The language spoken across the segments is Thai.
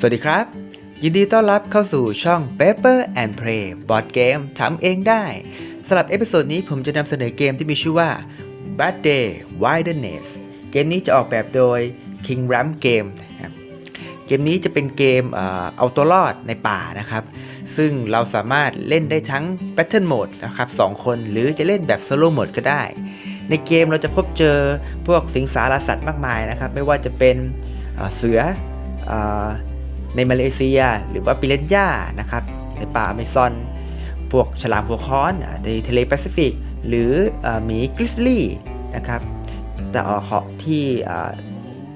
สวัสดีครับ ยินดีต้อนรับเข้าสู่ช่อง Paper and Play บอร์ดเกมทำเองได้สำหรับเอพิโซดนี้ผมจะนำเสนอเกมที่มีชื่อว่า Bad Day Wilderness เกมนี้จะออกแบบโดย King Ram Game นะครับเกมนี้จะเป็นเกมเอาตัวรอดในป่านะครับ ซึ่งเราสามารถเล่นได้ทั้ง Battle Mode นะครับ2คนหรือจะเล่นแบบ Solo Mode ก็ได้ ในเกมเราจะพบเจอพวกสิงสารสัตว์มากมายนะครับ ไม่ว่าจะเป็นเสืออ ในมาเลเซีย หรือว่าปิเรนย่านะครับในป่าอเมซอน พวกฉลามหัวค้อนในทะเลแปซิฟิก หรือหมีกริซลี่นะครับแต่ออกที่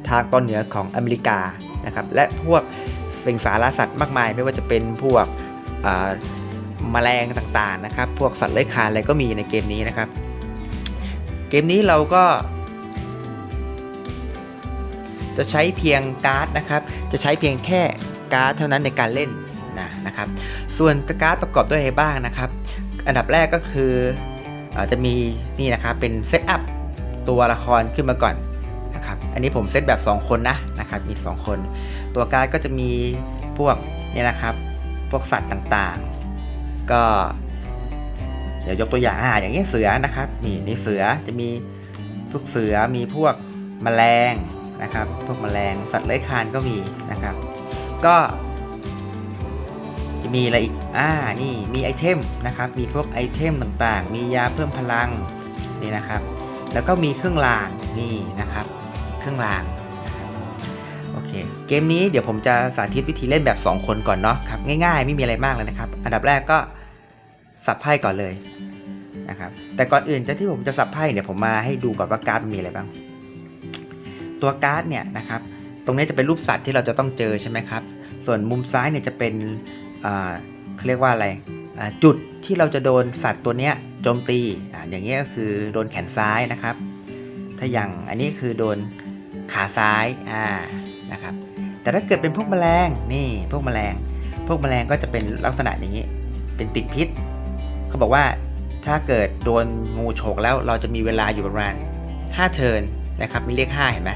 ทางตอนเหนือของอเมริกานะครับและพวกสิงสารสัตว์มากมาย ไม่ว่าจะเป็นพวกอ่าแมลงต่างๆนะครับ พวกสัตว์เลื้อยคลานอะไรก็มีในเกมนี้นะครับ เกมนี้เราก็ จะใช้เพียงการ์ดนะครับ จะใช้เพียงแค่การ์ดเท่านั้นในการเล่นนะนะครับ ส่วนการ์ดประกอบด้วยอะไรบ้างนะครับ อันดับแรกก็คืออาจะมีนี่นะครับเป็นเซตอัพตัวละครขึ้นมาก่อนนะครับ อันนี้ผมเซตแบบ 2 คนนะนะครับมี 2 คน ตัวการ์ดก็จะมีพวกเนี่ยนะครับ พวกสัตว์ต่างๆ ก็เดี๋ยวยกตัวอย่างอ่าอย่างเงี้เสือนะครับนี่นี่เสือจะมีพวกเสือมีพวกแมลง นะครับ พวกแมลงสัตว์เลื้อยคลานก็มีนะครับ ก็จะมีอะไรอีก อ่า นี่มีไอเทมนะครับ มีพวกไอเทมต่างๆ มียาเพิ่มพลังนี่นะครับ แล้วก็มีเครื่องรางนี่นะครับ เครื่องรางโอเค เกมนี้เดี๋ยวผมจะสาธิตวิธีเล่นแบบ 2 คนก่อนเนาะครับ ง่ายๆ ไม่มีอะไรมากเลยนะครับ อันดับแรกก็สับไพ่ก่อนเลยนะครับ แต่ก่อนอื่นจะที่ผมจะสับไพ่เนี่ยผมมาให้ดูก่อนว่าการ์ดมันมีอะไรบ้าง ตัวการ์ดเนี่ยนะครับ ตรงนี้จะเป็นรูปสัตว์ที่เราจะต้องเจอใช่ไหมครับ ส่วนมุมซ้ายเนี่ยจะเป็นเขาเรียกว่าอะไรจุดที่เราจะโดนสัตว์ตัวเนี้ยโจมตีออย่างเงี้ก็คือโดนแขนซ้ายนะครับ ถ้าอย่างอันนี้คือโดนขาซ้ายอ่านะครับ แต่ถ้าเกิดเป็นพวกแมลงนี่พวกแมลง พวกแมลงก็จะเป็นลักษณะอย่างนี้ เป็นติดพิษ เขาบอกว่าถ้าเกิดโดนงูฉกแล้วเราจะมีเวลาอยู่ประมาณ5เทิร์นนะครับ มีเลข5เห็นไหม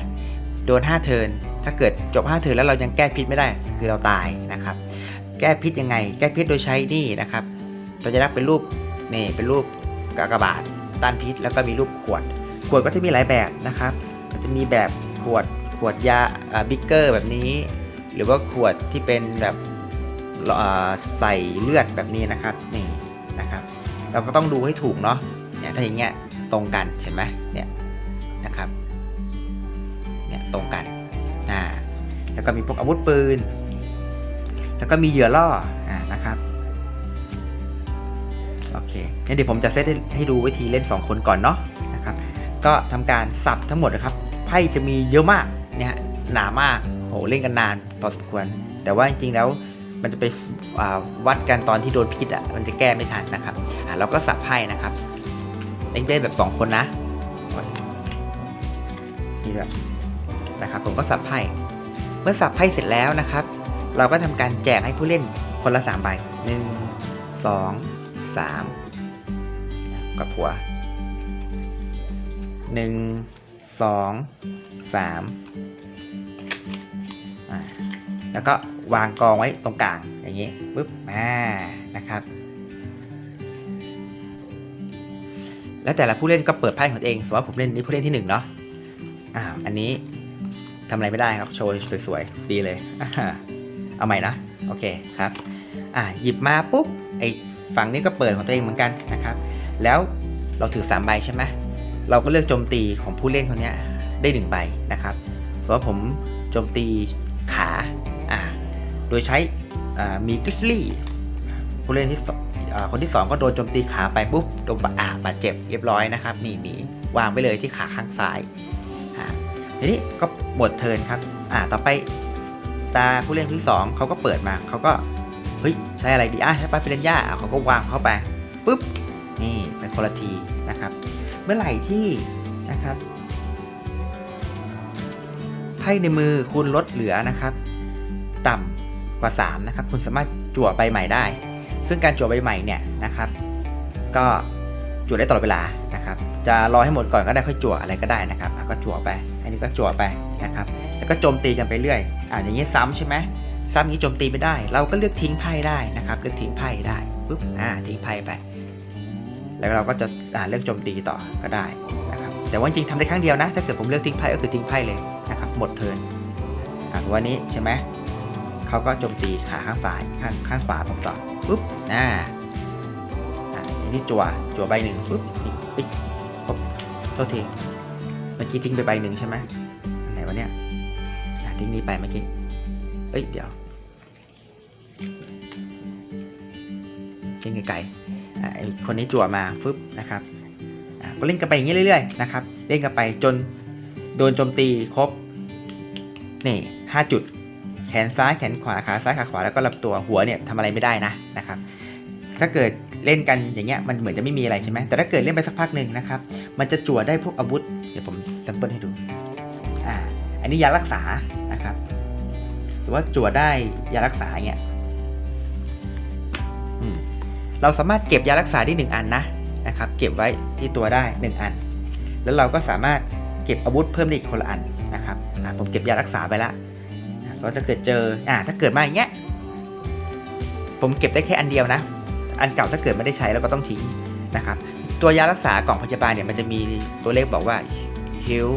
โดน 5 เทิร์นถ้าเกิดจบ 5 เทิร์นแล้วเรายังแก้พิษไม่ได้คือเราตายนะครับ แก้พิษยังไง แก้พิษโดยใช้นี่นะครับเราจะรับเป็นรูปนี่เป็นรูปกากบาทต้านพิษ แล้วก็มีรูปขวด ขวดก็จะมีหลายแบบนะครับจะมีแบบขวดขวดยาบิ๊กเกอร์แบบนี้ หรือว่าขวดที่เป็นแบบใส่เลือดแบบนี้นะครับนี่นะครับ เราก็ต้องดูให้ถูกเนาะเนี่ยถ้าอย่างเงี้ยตรงกันเห็นไหมเนี่ย ตรงกันอ่าแล้วก็มีพวกอาวุธปืน แล้วก็มีเหยื่อล่ออ่านะครับโอเคงั้นเดี๋ยวผมจะเซตให้ดูวิธีเล่น 2 คนก่อนเนาะนะครับก็ทำการสับทั้งหมดนะครับไพ่จะมีเยอะมากเนี่ยหนามากโหเล่นกันนานพอสมควร แต่ว่าจริงๆแล้วมันจะไปวัดกันตอนที่โดนพิษอะมันจะแก้ไม่ทันนะครับอ่าเราก็สับไพ่นะครับเล่นเล่นแบบ 2 คนนะนี่แบบ นะครับ ผมก็สับไพ่เมื่อสับไพ่เสร็จแล้วนะครับ เราก็ทำการแจกให้ผู้เล่นคนละ3ใบหนึ่งสองสามกับหัวหนึ่งสองสามแล้วก็วางกองไว้ตรงกลางอย่างนี้ปุ๊บอ่านะครับ แล้วแต่ละผู้เล่นก็เปิดไพ่ของตัวเองสมมติว่าผมเล่นนี่ผู้เล่นที่หนึ่งเนาะอ่าอันนี้ำอะไรไม่ได้ครับ โชว์สวยๆ ดีเลยเอาใหม่นะ โอเคครับ อ่าหยิบมาปุ๊บ ไอฝั่งนี้ก็เปิดของตัวเองเหมือนกันนะครับ แล้วเราถือ3ใบใช่ไหมเราก็เลือกโจมตีของผู้เล่นคนนี้ได้หนึ่งใบนะครับสมมติว่าผมโจมตีขาอ่าโดยใช้อ่ามีกริซลี่ผู้เล่นที่อ่าคนที่สองก็โดนโจมตีขาไปปุ๊บโดนบาดอ่าบาดเจ็บเรียบร้อยนะครับ นี่มีวางไปเลยที่ขาข้างซ้าย ทีนี้ก็หมดเทินครับ อ่า ต่อไปตาผู้เล่นที่สองเขาก็เปิดมาเขาก็เฮ้ยใช้อะไรดีอะใช้ปาเฟรนย่าเขาก็วางเข้าไปปุ๊บนี่เป็นคนละทีนะครับ เมื่อไหร่ที่นะครับไพ่ในมือคุณลดเหลือนะครับ ต่ำกว่า 3 นะครับ คุณสามารถจั่วใบใหม่ได้ ซึ่งการจั่วใบใหม่เนี่ยนะครับ ก็จั่วได้ตลอดเวลานะครับ จะรอให้หมดก่อนก็ได้ค่อยจั่วอะไรก็ได้นะครับก็จั่วไป นี้ก็จั่วไปนะครับแล้วก็โจมตีกันไปเรื่อยอ่าอย่างนี้ซ้ำใช่ไหมซ้ำนี้โจมตีไม่ได้ เราก็เลือกทิ้งไพ่ได้นะครับ เลือกทิ้งไพ่ได้ปุ๊บอ่าทิ้งไพ่ไป แล้วเราก็จะอ่าเลือกโจมตีต่อก็ได้นะครับแต่ว่าจริงๆทำได้ครั้งเดียวนะ ถ้าเกิดผมเลือกทิ้งไพ่ก็คือทิ้งไพ่เลยนะครับหมดเทิร์นอ่าวันนี้ใช่ไหมเขาก็โจมตีขาข้างซ้ายข้างข้างขวาผมต่อปุ๊บอ่าอ่าอันนี้จั่วจั่วใบหนึ่งปุ๊บนี่ปิ๊กปุ๊บโทษที เมื่อกี้ทิ้งไปใบหนึ่งใช่ไหมอันไหนวะเนี่ยทิ้งนี้ไปเมื่อกี้ เอ้ยเดี๋ยวทิ้งไกลๆอ่าไอคนนี้จั่วมาฟึบนะครับก็เล่นกันไปอย่างนี้เรื่อยๆนะครับ เล่นกันไปจนโดนโจมตีครบ นี่ห้าจุด แขนซ้ายแขนขวาขาซ้ายขาขวาแล้วก็ลำตัวหัวเนี่ยทำอะไรไม่ได้นะนะครับ ถ้าเกิด เล่นกันอย่างเงี้ยมันเหมือนจะไม่มีอะไรใช่ไหมแต่ถ้าเกิดเล่นไปสักพักหนึ่งนะครับ มันจะจั่วได้พวกอาวุธ เดี๋ยวผมแซมเปิลให้ดูอ่าอันนี้ยารักษานะครับสมมติว่าจั่วได้ยารักษาเงี้ยอืมเราสามารถเก็บยารักษาได้หนึ่งอันนะนะครับ เก็บไว้ที่ตัวได้หนึ่งอัน แล้วเราก็สามารถเก็บอาวุธเพิ่มได้อีกคนละอันนะครับอ่าผมเก็บยารักษาไปละก็ถ้าเกิดเจออ่าถ้าเกิดมาอย่างเงี้ยผมเก็บได้แค่อันเดียวนะ อันเก่าถ้าเกิดไม่ได้ใช้เราก็ต้องทิ้งนะครับ ตัวยารักษากล่องพยาบาลเนี่ยมันจะมีตัวเลขบอกว่า heal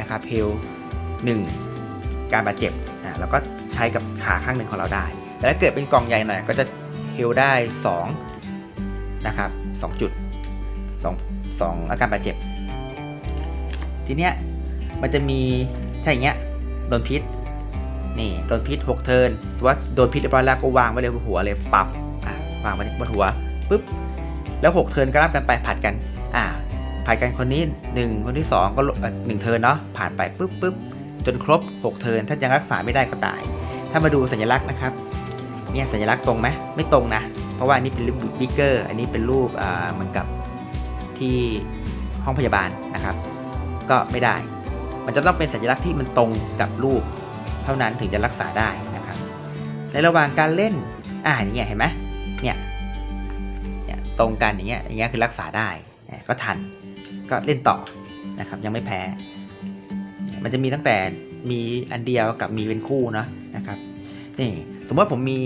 นะครับ heal 1การบาดเจ็บอ่าเราก็ใช้กับขาข้างหนึ่งของเราได้แต่ถ้าเกิดเป็นกล่องใหญ่หน่อยก็จะ heal ได้2นะครับ2จุด2 2อาการบาดเจ็บ ทีเนี้ยมันจะมีถ้าอย่างเงี้ยโดนพิษนี่โดนพิษ 6 เทิร์นว่าโดนพิษเรียบร้อยแล้วก็วางไว้เลยหัวเลยปับ วางไว้บนหัวปุ๊บแล้ว6เทิร์นก็รับกันไปผัดกัน อ่าผัดกันคนนี้ 1 คนที่ 2 ก็หนึ่งเทิร์นเนาะผ่านไปปุ๊บปุ๊บจนครบ 6 เทิร์นถ้ายังรักษาไม่ได้ก็ตาย ถ้ามาดูสัญลักษณ์นะครับเนี่ยสัญลักษณ์ตรงไหมไม่ตรงนะ เพราะว่านนี้เป็นรูปบิ๊กเกอร์อันนี้เป็นรูปอ่าเหมือนกับที่ห้องพยาบาลนะครับ ก็ไม่ได้ มันจะต้องเป็นสัญลักษณ์ที่มันตรงกับรูป เท่านั้นถึงจะรักษาได้นะครับ ในระหว่างการเล่นอ่าอย่างเห็นไหม เนี่ยเนี่ยตรงกันอย่างเงี้ยอย่างเงี้ยคือรักษาได้ก็ทันก็เล่นต่อนะครับยังไม่แพ้ มันจะมีตั้งแต่มีอันเดียวกับมีเป็นคู่เนาะนะครับนี่สมมติผมมี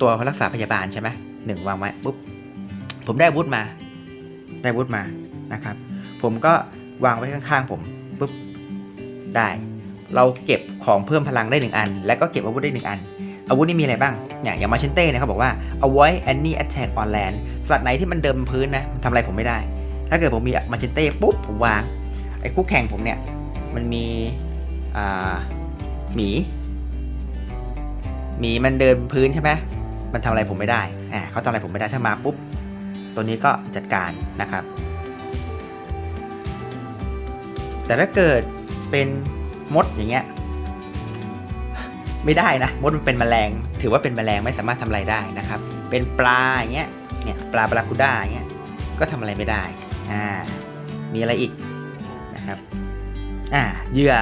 ตัวรักษาพยาบาลใช่ไหมหนึ่งวางไว้ปุ๊บผมได้วุธมา ได้วุธมานะครับ ผมก็วางไว้ข้างๆผมปุ๊บได้ เราเก็บของเพิ่มพลังได้หนึ่งอัน แล้วก็เก็บอาวุธได้หนึ่งอัน อาวุธนี่มีอะไรบ้างเนี่ยอย่างมาเชนเต้เนี่ยเขาบอกว่า avoid any attack on land สัตว์ไหนที่มันเดินพื้นนะทำอะไรผมไม่ได้ ถ้าเกิดผมมีมาเชนเต้ปุ๊บผมวาง ไอ้คู่แข่งผมเนี่ย มันมีอ่าหมีหมีมันเดินพื้นใช่ไหมมันทำอะไรผมไม่ได้ อ่าเขาทำอะไรผมไม่ได้ถ้ามาปุ๊บ ตัวนี้ก็จัดการนะครับ แต่ถ้าเกิดเป็นมดอย่างเงี้ย ไม่ได้นะมดมันเป็นแมลง ถือว่าเป็นแมลงไม่สามารถทำอะไรได้นะครับ เป็นปลาอย่างเงี้ยเนี่ยปลาบราคูด้าอย่างเงี้ยก็ทำอะไรไม่ได้อ่ามีอะไรอีกนะครับอ่าเหยื่อ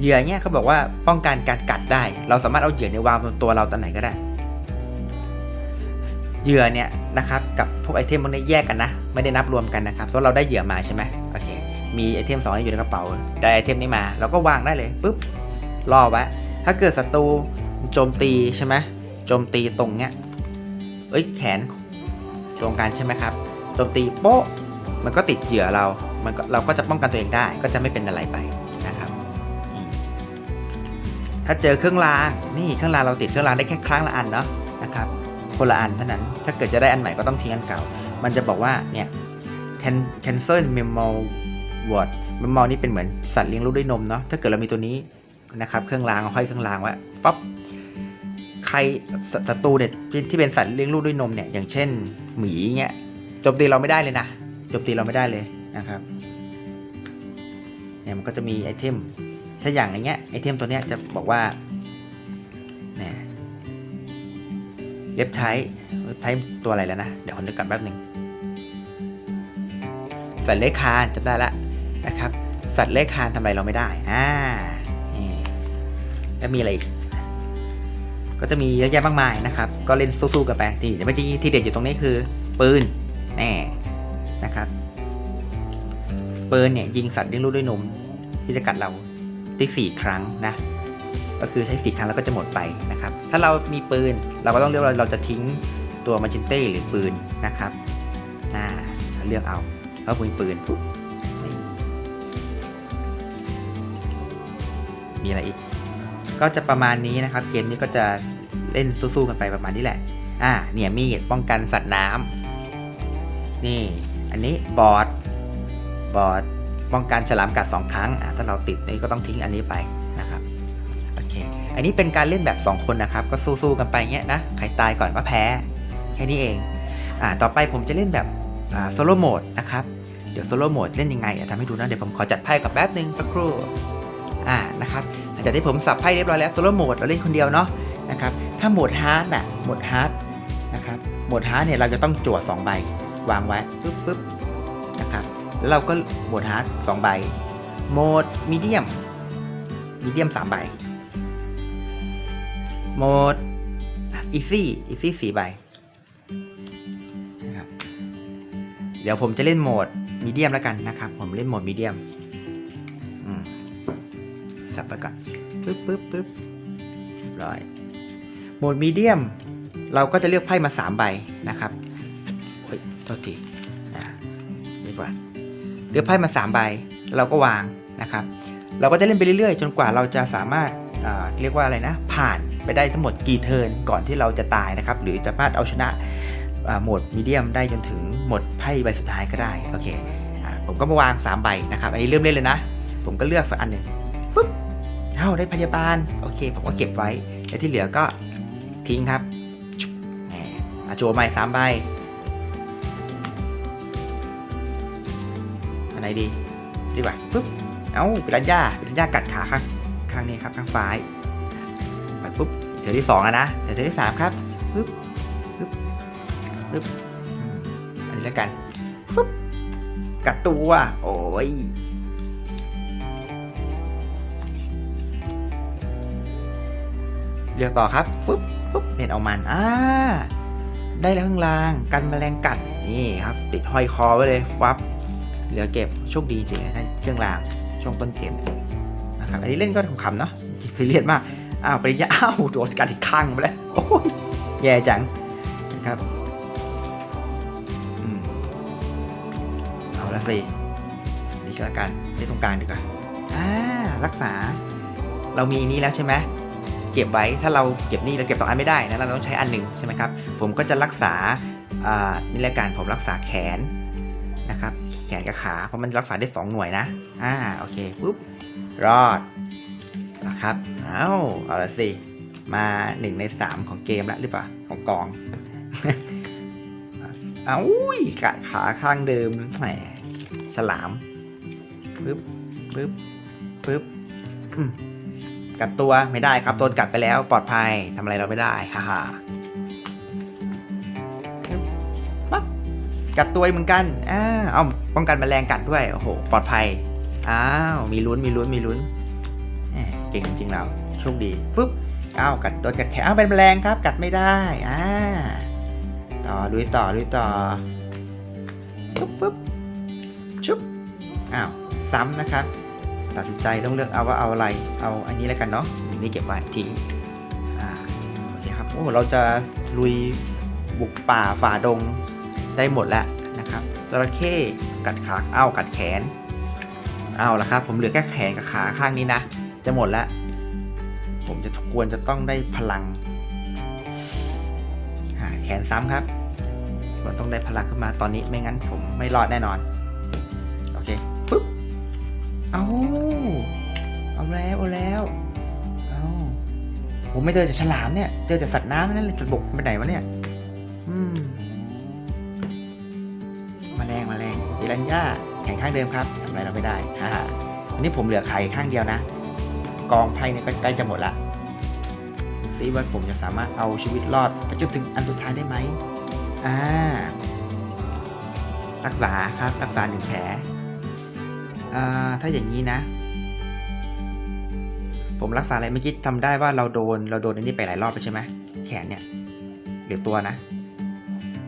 เหยื่อเนี่ยเขาบอกว่าป้องกันการกัดได้ เราสามารถเอาเหยื่อในยวางบนตัวเราตอนไหนก็ได้เหยื่อเนี่ยนะครับกับพวกไอเทมพวกนี้แยกกันนะ ไม่ได้นับรวมกันนะครับเพราะเราได้เหยื่อมาใช่ไหมโอเคมีไอเทมสองอยู่ในกระเป๋าได้ไอเทมนี้มาเราก็วางได้เลยปุ๊บรอไว้ ถ้าเกิดศัตรูโจมตีใช่ไหมโจมตีตรงเนี้ยเอ้ยแขนตรงกันใช่ไหมครับโจมตีโป๊ะมันก็ติดเหยื่อเรา มันเราก็จะป้องกันตัวเองได้ ก็จะไม่เป็นอะไรไปนะครับ ถ้าเจอเครื่องรางนี่เครื่องรางเราติดเครื่องรางได้แค่ครั้งละอันเนาะนะครับ คนละอันเท่านั้น ถ้าเกิดจะได้อันใหม่ก็ต้องทิ้งอันเก่า มันจะบอกว่าเนี่ย can- cancel memo word memo นี่เป็นเหมือนสัตว์เลี้ยงลูกด้วยนมเนาะ ถ้าเกิดเรามีตัวนี้ นะครับ เครื่องรางเอาห้อยเครื่องรางไว้ปั๊บใครศศัตรูเนี่ยที่ที่เป็นสัตว์เลี้ยงลูกด้วยนมเนี่ยอย่างเช่น หมีเงี้ยโจมตีเราไม่ได้เลยนะโจมตีเราไม่ได้เลยนะครับเนี่ยมันก็จะมีไอเทมถ้าอย่างอย่างเงี้ยไอเทมตัวเนี้ยจะบอกว่าเนี่ยเล็บใช้เล็บใช้ตัวอะไรแล้วนะ เดี๋ยวคนนึกกลับแป๊บหนึ่งสัตว์เลื้อยคลานจำได้ละนะครับ สัตว์เลื้อยคลานทำอะไรเราไม่ได้อ่านี่ แล้วมีอะไรอีกก็จะมีเยอะแยะมากมายนะครับ ก็เล่นสู้ๆกันไปที่แต่ไม่จริงที่เด็ดอยู่ตรงนี้คือปืนแน่นะครับปืนเนี่ยยิงสัตว์เลี้ยงลูกด้วยนมที่จะกัดเราได้สี่ครั้งนะ ก็คือใช้สี่ครั้งแล้วก็จะหมดไปนะครับ ถ้าเรามีปืนเราก็ต้องเลือกว่าเราจะทิ้งตัวมาจินเต้หรือปืนนะครับอ่าเลือกเอาเพราะปืนปืนปุ๊บมีอะไรอีก ก็จะประมาณนี้นะครับ เกมนี้ก็จะเล่นสู้ๆกันไปประมาณนี้แหละ อ่า เนี่ยมีดป้องกันสัตว์น้ำนี่ อันนี้บอร์ด บอร์ดป้องกันฉลามกัดสองครั้ง อ่าถ้าเราติดนี่ก็ต้องทิ้งอันนี้ไปนะครับ โอเค อันนี้เป็นการเล่นแบบ 2 คนนะครับ ก็สู้ๆกันไปเงี้ยนะ ใครตายก่อนก็แพ้ แค่นี้เอง อ่า ต่อไปผมจะเล่นแบบ อ่า โซโล่โหมดนะครับ เดี๋ยวโซโล่โหมดเล่นยังไงอะทำให้ดูนะ เดี๋ยวผมขอจัดไพ่กับแป๊บนึงสักครู่ อ่า นะครับ จากที่ผมสับไพ่เรียบร้อยแล้วโซโล่โหมดเราเล่นคนเดียวเนาะนะครับถ้าโหมดฮาร์ดน่ะโหมดฮาร์ดนะครับโหมดฮาร์ดเนี่ยเราจะต้องจั่ว2ใบวางไว้ปึ๊บปึ๊บนะครับแล้วเราก็โหมดฮาร์ดสองใบโหมดมีเดียมมีเดียมสามใบโหมดอีซี่อีซี่สี่ใบนะครับเดี๋ยวผมจะเล่นโหมดมีเดียมแล้วกันนะครับ ผมเล่นโหมดมีเดียม สับไปก่อนปึ๊บปึ๊บปึ๊บร้อยโหมดมีเดียม เราก็จะเลือกไพ่มา 3 ใบนะครับโอ้ยโทษทีอ่าดีกว่าเลือกไพ่มา 3 ใบ เราก็วางนะครับ เราก็จะเล่นไปเรื่อยๆ จนกว่าเราจะสามารถอ่าเรียกว่าอะไรนะ ผ่านไปได้ทั้งหมดกี่เทิร์นก่อนที่เราจะตายนะครับ หรือจะสามารถเอาชนะโหมดมีเดียมได้จนถึงหมดไพ่ใบสุดท้ายก็ได้ โอเคอผมก็มาวาง 3 ใบนะครับ อันนี้เริ่มเล่นเลยนะ ผมก็เลือกสักอันหนึ่ง เอ้าได้พยาบาล โอเค ผมก็เก็บไว้ แล้วที่เหลือก็ทิ้งครับชุบแหมอาโจใหม่สามใบ อันไหนดีดีกว่าปุ๊บ เอ้าปิรันย่าปิรันย่ากัดขาข้างข้างนี้ครับข้างซ้ายไปปุ๊บเถือที่สองแล้วนะเถือที่สามครับปุ๊บปุ๊บปุ๊บอันนี้แล้วกันปุ๊บกัดตัว โอ้ย เลือกต่อครับปุ๊บปุ๊บเน็ตเอามันอ่าได้แล้วข้างล่างกันแมลงกัดนี่ครับ ติดห้อยคอไว้เลยฟับเหลือเก็บโชคดีจริงนะเครื่องรางช่วงต้นเกมนะครับอันนี้เล่นก็ขำๆเนาะซีเรียสมากอ้าวปริญญาอ้าวโดนกัดอีกข้างไปแล้วโอ้ยแย่จังนะครับอเอาละสินี่ก็แล้วกันเล่นตรงกลางดีกว่าอ่ารักษา เรามีนี้แล้วใช่ไหม เก็บไว้ถ้าเราเก็บนี่เราเก็บสองอันไม่ได้นะเราต้องใช้อันหนึ่งใช่ไหมครับผมก็จะรักษานี่แหละกันผมรักษาแขนนะครับแขนกับขาเพราะมันรักษาได้สองหน่วยนะอ่าโอเคปุ๊บรอดนะครับเอาเอาละสิมาหนึ่งในสามของเกมแล้วหรือเปล่าของกองเอาอุ้ยกัดขาข้างเดิมแหมฉลามปึ๊บปึ๊บปึ๊บอืม กัดตัวไม่ได้ครับโดนกัดไปแล้วปลอดภัยทำอะไรเราไม่ได้ฮ่าฮ่าปั๊บกัดตัวเหมือนกันอ้าเอาป้องกันแมลงกัดด้วยโอ้โหปลอดภัยอ้าวมีลุ้นมีลุ้นมีลุ้นเก่งจริงๆเราโชคดีปุ๊บอ้าวกัดโดนกัดแขนอ้าวเป็นแมลงครับกัดไม่ได้อ่าต่อลุยต่อลุยต่อปุ๊บปุ๊บชุบอ้าวซ้ำนะครับ ตัดสินใจต้องเลือกเอาว่าเอาอะไร เอาอันนี้แล้วกันเนาะอันนี้เก็บไว้ทิ้งโอเคครับ โอ้ เราจะลุยบุกป่าฝ่าดงได้หมดแล้วนะครับจระเข้กัดขาเอ้ากัดแขน เอาละครับ ผมเหลือแค่แขนกับขาข้างนี้นะ จะหมดแล้ว ผมจะควรจะต้องได้พลังหาแขนซ้ำครับควรต้องได้พลังขึ้นมาตอนนี้ไม่งั้นผมไม่รอดแน่นอน เอาเอาแล้วเอาแล้ว เอาผมไม่เจอจากฉลามเนี่ย เจอจากสัตว์น้ำนั่นเลยจะบกไปไหนวะเนี่ย อืมมาแรงมาแรงอิรันย่าแข่งข้างเดิมครับทำอะไรเราไม่ได้ฮ่าอันนี้ผมเหลือไข่ข้างเดียวนะ กองไพ่เนี่ยใกล้จะหมดละดูซิว่าผมจะสามารถเอาชีวิตรอดไปจนถึงอันสุดท้ายได้ไหมอ่ารักษาครับรักษาหนึ่งแผล ถ้าอย่างนี้นะ ผมรักษาอะไรเมื่อกี้ทำได้ว่าเราโดนเราโดนอันนี้ไปหลายรอบแล้วใช่ไหมแขนเนี่ยหรือตัวนะ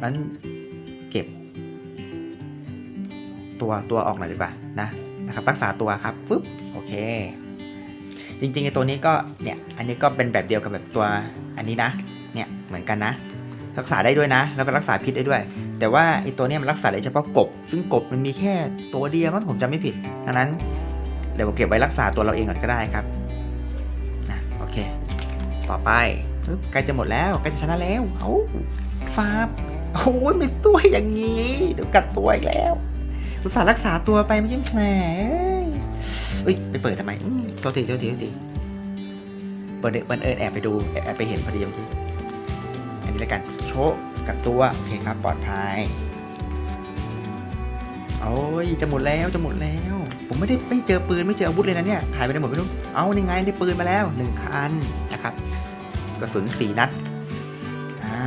นั้นเก็บ ตัวตัวออกหน่อยดีกว่านะนะครับ รักษาตัวครับปุ๊บโอเค จริงๆไอตัวนี้ก็เนี่ย อันนี้ก็เป็นแบบเดียวกับแบบตัวอันนี้นะ เนี่ยเหมือนกันนะ รักษาได้ด้วยนะ แล้วก็รักษาพิษได้ด้วย แต่ว่าไอตัวนี้มันรักษาได้เฉพาะกบ ซึ่งกบมันมีแค่ตัวเดียวมั้งผมจำไม่ผิดดังนั้นเดี๋ยวผมเก็บไว้รักษาตัวเราเองก่อนก็ได้ครับนะโอเค ต่อไปปึ๊บใกล้จะหมดแล้วใกล้จะชนะแล้วเอาฟาบโอ้ยไม่ตัวอย่างนี้เดี๋ยวกัดตัวอีกแล้วอุตส่าห์รักษาตัวไปไม่ใช่แหมเอ้ยไปเปิดทำไมโทษทีโทษทีโทษทีเปิดเปิดเอิญแอบไปดูแอบไปเห็นพอดีเมื่อกี้ นี้แล้วกัน โชะกับตัว โอเคครับ ปลอดภัย โอ้ย จะหมดแล้ว จะหมดแล้ว ผมไม่ได้ไม่เจอปืนไม่เจออาวุธเลยนะเนี่ย หายไปไหนหมดไม่รู้ เอานี่ไงได้ปืนมาแล้วหนึ่งคันนะครับ กระสุนสี่นัด อ่า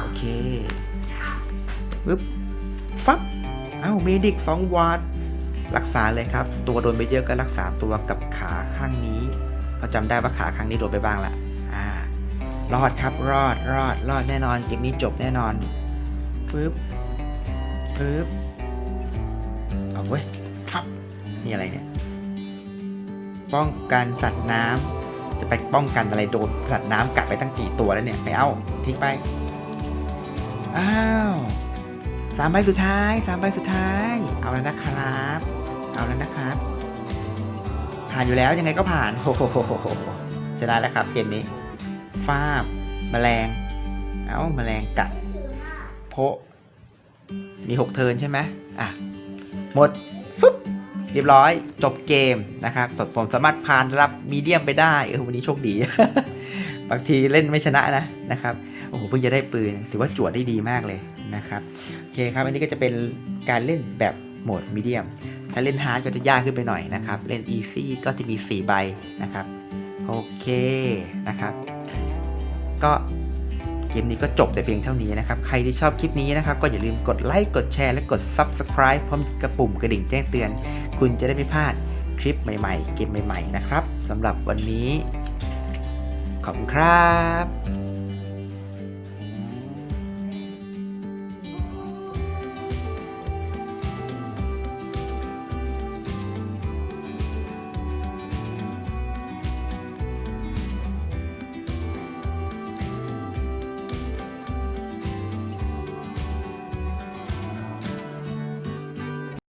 โอเคปึ๊บ ฟับ เอ้าเมดิกสองวาดรักษาเลยครับ ตัวโดนไปเยอะก็รักษาตัวกับขาข้างนี้เราจำได้ว่าขาข้างนี้โดนไปบ้างละอ่า รอดครับรอดรอดรอดแน่นอนเกมนี้จบแน่นอนปึ๊บปึ๊บเอาเว้ยฟับนี่อะไรเนี่ย ป้องกันสัตว์น้ำจะไปป้องกันอะไรโดนสัตว์น้ำกัดไปตั้งกี่ตัวแล้วเนี่ยไม่เอาทิ้งไปอ้าวสามใบสุดท้ายสามใบสุดท้าย เอาแล้วนะครับ เอาแล้วนะครับ ผ่านอยู่แล้วยังไงก็ผ่านโอ้โหเสียดายแล้วครับเกมนี้ ฟาบแมลง เอาแมลงกัด โพะ มีหกเทินใช่ไหมอะ หมด ฟึบ เรียบร้อย จบเกมนะครับตผมสามารถผ่านรับมีเดียมไปได้ เออวันนี้โชคดี บางทีเล่นไม่ชนะนะนะครับ โอ้โห เพิ่งจะได้ปืน ถือว่าจวดได้ดีมากเลยนะครับ โอเคครับ อันนี้ก็จะเป็นการเล่นแบบโหมดมีเดียม ถ้าเล่นฮาร์ดก็จะยากขึ้นไปหน่อยนะครับ เล่นอีซี่ก็จะมี 4 ใบนะครับ โอเคนะครับ ก็เกมนี้ก็จบแต่เพียงเท่านี้นะครับ ใครที่ชอบคลิปนี้นะครับ ก็อย่าลืมกดไลค์ กดแชร์ และกด Subscribe พร้อมกระปุ่มกระดิ่งแจ้งเตือน คุณจะได้ไม่พลาดคลิปใหม่ๆ เกมใหม่ๆ นะครับสำหรับวันนี้ ขอบคุณครับ